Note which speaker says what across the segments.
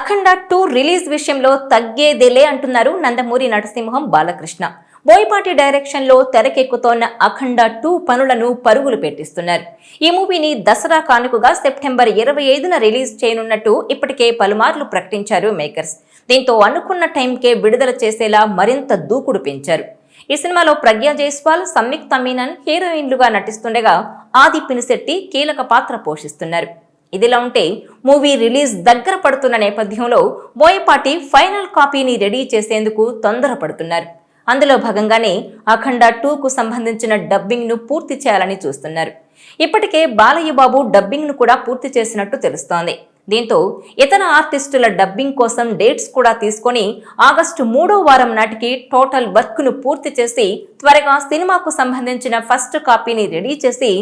Speaker 1: అఖండ two release విషయంలో తగ్గేదేలే అంటున్నారు నందమూరి నరసింహం బాలకృష్ణ. బోయపాటి డైరెక్షన్లో తెరకెక్కుతోన్న అఖండ టూ పనులను పరుగులు పెట్టిస్తున్నారు. ఈ మూవీని దసరా కానుకగా సెప్టెంబర్ ఇరవై ఐదున రిలీజ్ చేయనున్నట్టు ఇప్పటికే పలుమార్లు ప్రకటించారు మేకర్స్. దీంతో అనుకున్న టైంకే విడుదల చేసేలా మరింత దూకుడు పెంచారు. ఈ సినిమాలో ప్రజ్ఞా జైస్వాల్ సంయుక్త తమీనన్ హీరోయిన్లుగా నటిస్తుండగా ఆది పినిశెట్టి కీలక పాత్ర పోషిస్తున్నారు. ఇదిలా ఉంటే మూవీ రిలీజ్ దగ్గర పడుతున్న నేపథ్యంలో బోయపాటి ఫైనల్ కాపీని రెడీ చేసేందుకు తొందరపడుతున్నారు. అందులో భాగంగానే అఖండ టూకు సంబంధించిన డబ్బింగ్ను పూర్తి చేయాలని చూస్తున్నారు. ఇప్పటికే బాలయ్య బాబు డబ్బింగ్ను కూడా పూర్తి చేసినట్టు తెలుస్తోంది. దీంతో ఇతర ఆర్టిస్టుల డబ్బింగ్ కోసం డేట్స్ కూడా తీసుకొని ఆగస్టు మూడో వారం నాటికి టోటల్ వర్క్ను పూర్తి చేసి త్వరగా సినిమాకు సంబంధించిన ఫస్ట్ కాపీని రెడీ చేసి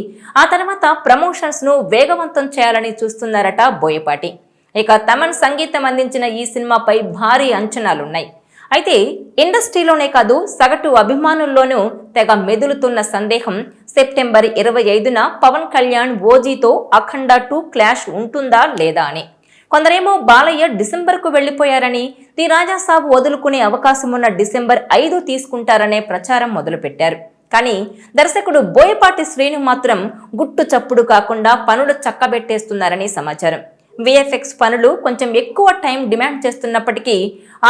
Speaker 1: ఆ తర్వాత ప్రమోషన్స్ను వేగవంతం చేయాలని చూస్తున్నారట బోయపాటి. ఇక తమన్ సంగీతం అందించిన ఈ సినిమాపై భారీ అంచనాలున్నాయి. అయితే ఇండస్ట్రీలోనే కాదు సగటు అభిమానుల్లోనూ తెగ మెదులుతున్న సందేహం. సెప్టెంబర్ ఇరవై ఐదున పవన్ కళ్యాణ్ ఓజీతో అఖండ టూ క్లాష్ ఉంటుందా లేదా అని. కొందరేమో బాలయ్య డిసెంబర్కు వెళ్ళిపోయారని ది రాజాసాబ్ వదులుకునే అవకాశం ఉన్న డిసెంబర్ ఐదు తీసుకుంటారనే ప్రచారం మొదలుపెట్టారు. కానీ దర్శకుడు బోయపాటి శ్రీను మాత్రం గుట్టు చప్పుడు కాకుండా పనులు చక్కబెట్టేస్తున్నారని సమాచారం. విఎఫ్ఎక్స్ పనులు కొంచెం ఎక్కువ టైం డిమాండ్ చేస్తున్నప్పటికీ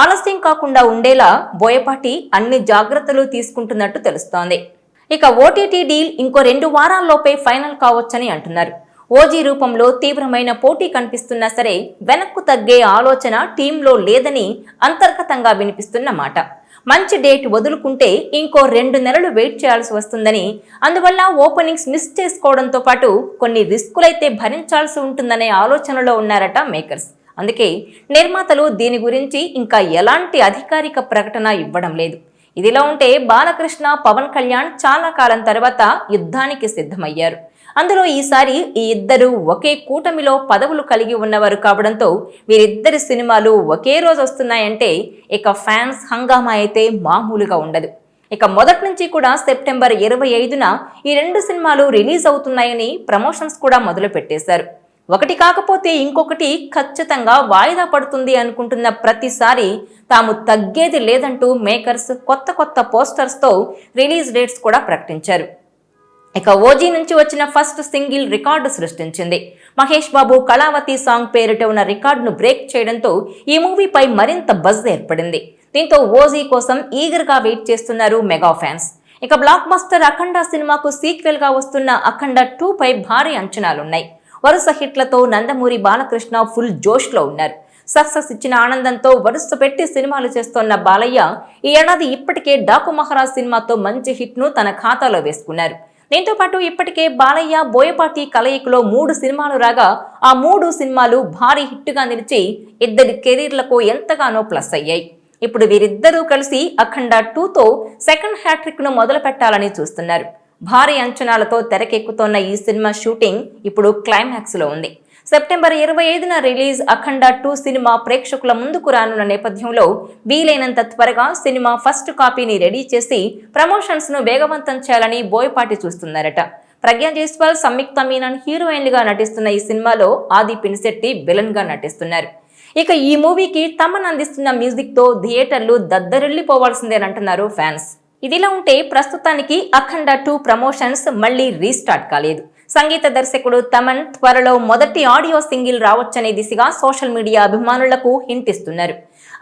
Speaker 1: ఆలస్యం కాకుండా ఉండేలా బోయపాటి అన్ని జాగ్రత్తలు తీసుకుంటున్నట్టు తెలుస్తోంది. ఇక ఓటీటీ డీల్ ఇంకో రెండు వారాల్లోపే ఫైనల్ కావచ్చని అంటున్నారు. ఓజీ రూపంలో తీవ్రమైన పోటీ కనిపిస్తున్నా సరే వెనక్కు తగ్గే ఆలోచన టీంలో లేదని అంతర్గతంగా వినిపిస్తున్న మాట. మంచి డేట్ వదులుకుంటే ఇంకో రెండు నెలలు వెయిట్ చేయాల్సి వస్తుందని. అందువల్ల ఓపెనింగ్స్ మిస్ చేసుకోవడంతో పాటు కొన్ని రిస్కులైతే భరించాల్సి ఉంటుందనే ఆలోచనలో ఉన్నారట మేకర్స్. అందుకే నిర్మాతలు దీని గురించి ఇంకా ఎలాంటి అధికారిక ప్రకటన ఇవ్వడం లేదు. ఇదిలా ఉంటే బాలకృష్ణ పవన్ కళ్యాణ్ చాలా కాలం తర్వాత యుద్ధానికి సిద్ధమయ్యారు. అందులో ఈసారి ఈ ఇద్దరు ఒకే కూటమిలో పదవులు కలిగి ఉన్నవారు కావడంతో వీరిద్దరి సినిమాలు ఒకే రోజు వస్తున్నాయంటే ఇక ఫ్యాన్స్ హంగామా అయితే మామూలుగా ఉండదు. ఇక మొదటి నుంచి కూడా సెప్టెంబర్ ఇరవై ఐదున ఈ రెండు సినిమాలు రిలీజ్ అవుతున్నాయని ప్రమోషన్స్ కూడా మొదలు పెట్టేశారు ఒకటి కాకపోతే ఇంకొకటి ఖచ్చితంగా వాయిదా పడుతుంది అనుకుంటున్న ప్రతిసారి తాము తగ్గేది లేదంటూ మేకర్స్ కొత్త కొత్త పోస్టర్స్తో రిలీజ్ డేట్స్ కూడా ప్రకటించారు. ఇక ఓజీ నుంచి వచ్చిన ఫస్ట్ సింగిల్ రికార్డు సృష్టించింది. మహేష్ బాబు కళావతి సాంగ్ పేరిట ఉన్న రికార్డును బ్రేక్ చేయడంతో ఈ మూవీపై మరింత బజ్ ఏర్పడింది. దీంతో ఓజీ కోసం ఈగర్గా వెయిట్ చేస్తున్నారు మెగా ఫ్యాన్స్. ఇక బ్లాక్ బస్టర్ అఖండ సినిమాకు సీక్వెల్గా వస్తున్న అఖండ టూపై భారీ అంచనాలున్నాయి. వరుస హిట్లతో నందమూరి బాలకృష్ణ ఫుల్ జోష్లో ఉన్నారు. సక్సెస్ ఇచ్చిన ఆనందంతో వరుస పెట్టి సినిమాలు చేస్తోన్న బాలయ్య ఈ ఏడాది ఇప్పటికే డాకు మహారాజ్ సినిమాతో మంచి హిట్ను తన ఖాతాలో వేసుకున్నారు. దీంతో పాటు ఇప్పటికే బాలయ్య బోయపాటి కలయికలో మూడు సినిమాలు రాగా ఆ మూడు సినిమాలు భారీ హిట్గా నిలిచి ఇద్దరి కెరీర్లకు ఎంతగానో ప్లస్ అయ్యాయి. ఇప్పుడు వీరిద్దరూ కలిసి అఖండ టూతో సెకండ్ హ్యాట్రిక్ను మొదలు పెట్టాలని చూస్తున్నారు. భారీ అంచనాలతో తెరకెక్కుతోన్న ఈ సినిమా షూటింగ్ ఇప్పుడు క్లైమాక్స్లో ఉంది. సెప్టెంబర్ ఇరవై ఐదున రిలీజ్ అఖండ టూ సినిమా ప్రేక్షకుల ముందుకు రానున్న నేపథ్యంలో వీలైనంత త్వరగా సినిమా ఫస్ట్ కాపీని రెడీ చేసి ప్రమోషన్స్ను వేగవంతం చేయాలని బోయపాటి చూస్తున్నారట. ప్రజ్ఞా జైస్వాల్ సంయుక్త మీనన్ హీరోయిన్లుగా నటిస్తున్న ఈ సినిమాలో ఆది పినిశెట్టి విలన్గా నటిస్తున్నారు. ఇక ఈ మూవీకి తమన్ అందిస్తున్న మ్యూజిక్తో థియేటర్లు దద్దరిల్లిపోవాల్సిందేనంటున్నారు ఫ్యాన్స్. ఇదిలా ఉంటే ప్రస్తుతానికి అఖండ టూ ప్రమోషన్స్ మళ్ళీ రీస్టార్ట్ కాలేదు. సంగీత దర్శకుడు తమన్ త్వరలో మొదటి ఆడియో సింగిల్ రావచ్చనే దిశగా సోషల్ మీడియా అభిమానులకు హింట్ ఇస్తున్నారు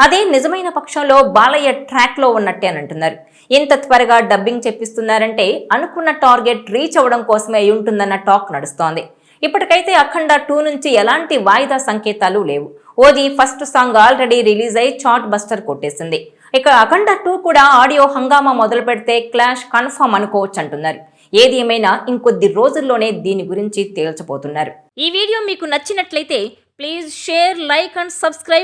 Speaker 1: అదే నిజమైన పక్షంలో బాలయ్య ట్రాక్లో ఉన్నట్టే అని అంటున్నారు. ఇంత త్వరగా డబ్బింగ్ చెప్పిస్తున్నారంటే అనుకున్న టార్గెట్ రీచ్ అవ్వడం కోసమే అయి ఉంటుందన్న టాక్ నడుస్తోంది. ఇప్పటికైతే అఖండ టూ నుంచి ఎలాంటి వాయిదా సంకేతాలు లేవు. OG first song already release అయి చాట్ బస్టర్ కొట్టేసింది. ఇక అఖండ టూ కూడా ఆడియో హంగామా మొదలు పెడితే క్లాష్ కన్ఫర్మ్ అనుకోవచ్చు అంటున్నారు. ఏది ఏమైనా ఇంకొద్ది రోజుల్లోనే దీని గురించి తేల్చబోతున్నారు. ఈ వీడియో మీకు నచ్చినట్లయితే please share like and subscribe